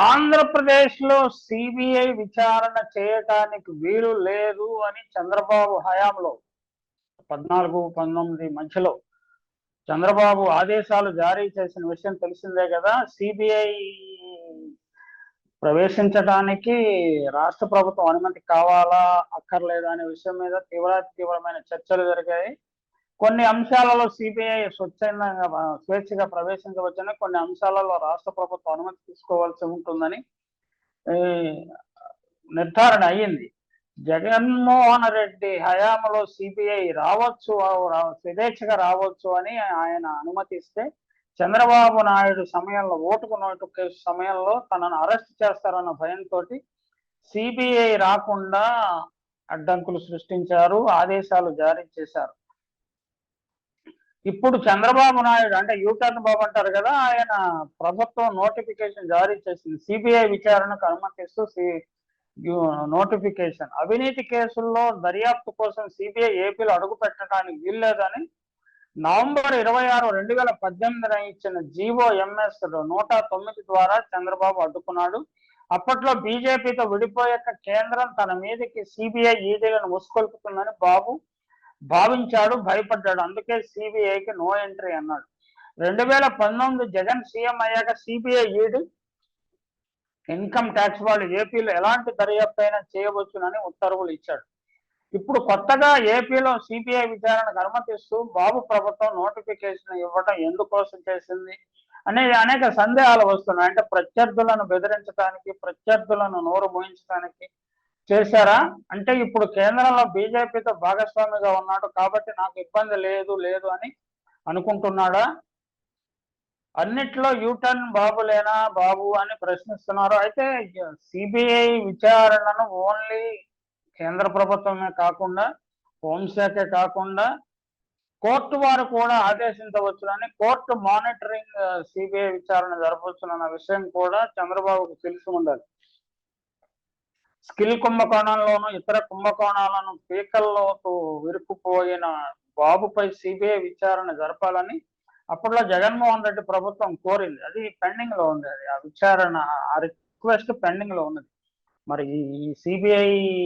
ఆంధ్రప్రదేశ్లో సిబిఐ విచారణ చేయటానికి వీలు లేదు అని చంద్రబాబు హయాంలో పద్నాలుగు పంతొమ్మిది మధ్యలో చంద్రబాబు ఆదేశాలు జారీ చేసిన విషయం తెలిసిందే కదా. సిబిఐ ప్రవేశించడానికి రాష్ట్ర ప్రభుత్వం అనుమతి కావాలా అక్కర్లేదా అనే విషయం మీద తీవ్ర తీవ్రమైన చర్చలు జరిగాయి. కొన్ని అంశాలలో సిబిఐ స్వచ్ఛందంగా స్వేచ్ఛగా ప్రవేశించవచ్చని కొన్ని అంశాలలో రాష్ట్ర ప్రభుత్వం అనుమతి తీసుకోవాల్సి ఉంటుందని నిర్ధారణ అయ్యింది. జగన్మోహన్ రెడ్డి హయాంలో సిబిఐ రావచ్చు స్వేచ్ఛగా రావచ్చు అని ఆయన అనుమతిస్తే చంద్రబాబు నాయుడు సమయంలో ఓటుకు నోటు కేసు సమయంలో తనను అరెస్ట్ చేస్తారన్న భయంతో సిబిఐ రాకుండా అడ్డంకులు సృష్టించారు ఆదేశాలు జారీ చేశారు. ఇప్పుడు చంద్రబాబు నాయుడు అంటే యూటర్న్ బాబు అంటారు కదా ఆయన ప్రభుత్వం నోటిఫికేషన్ జారీ చేసింది. సిబిఐ విచారణకు అనుమతిస్తూ సి నోటిఫికేషన్. అవినీతి కేసుల్లో దర్యాప్తు కోసం సిబిఐ ఏపీలో అడుగు పెట్టడానికి వీల్లేదని నవంబర్ ఇరవై ఆరు రెండు వేల పద్దెనిమిదిన ఇచ్చిన జీవో ఎంఎస్ నూట తొమ్మిది ద్వారా చంద్రబాబు అడ్డుకున్నాడు. అప్పట్లో బీజేపీతో విడిపోయాక కేంద్రం తన మీదకి సిబిఐ ఈడీలను ముసుకొల్పుతుందని బాబు భావించాడు భయపడ్డాడు. అందుకే సిబిఐకి నో ఎంట్రీ అన్నాడు. రెండు వేల పంతొమ్మిది జగన్ సీఎం అయ్యాక సిబిఐ ఈడి ఇన్కమ్ ట్యాక్స్ వాళ్ళు ఏపీలో ఎలాంటి దర్యాప్తు అయినా చేయవచ్చునని ఉత్తర్వులు ఇచ్చాడు. ఇప్పుడు కొత్తగా ఏపీలో సిబిఐ విచారణకు అనుమతిస్తూ బాబు ప్రభుత్వం నోటిఫికేషన్ ఇవ్వడం ఎందుకోసం చేసింది అనే అనేక సందేహాలు వస్తున్నాయి. అంటే ప్రత్యర్థులను బెదిరించడానికి ప్రత్యర్థులను నోరు మోయించడానికి చేశారా? అంటే ఇప్పుడు కేంద్రంలో బీజేపీతో భాగస్వామిగా ఉన్నాడు కాబట్టి నాకు ఇబ్బంది లేదు లేదు అని అనుకుంటున్నాడా? అన్నిట్లో యూటర్న్ బాబులేనా బాబు అని ప్రశ్నిస్తున్నారు. అయితే సిబిఐ విచారణను ఓన్లీ కేంద్ర ప్రభుత్వమే కాకుండా హోంశాఖే కాకుండా కోర్టు వారు కూడా ఆదేశించవచ్చునని కోర్టు మానిటరింగ్ సిబిఐ విచారణ జరపవచ్చునన్న విషయం కూడా చంద్రబాబుకు తెలిసి ఉండాలి. స్కిల్ కుంభకోణంలోను ఇతర కుంభకోణాలను పీకల్లోకి విరుక్కుపోయిన బాబుపై సిబిఐ విచారణ జరపాలని అప్పట్లో జగన్మోహన్ రెడ్డి ప్రభుత్వం కోరింది. అది పెండింగ్లో ఉంది. అది ఆ విచారణ ఆ రిక్వెస్ట్ పెండింగ్లో ఉన్నది. మరి ఈ సిబిఐ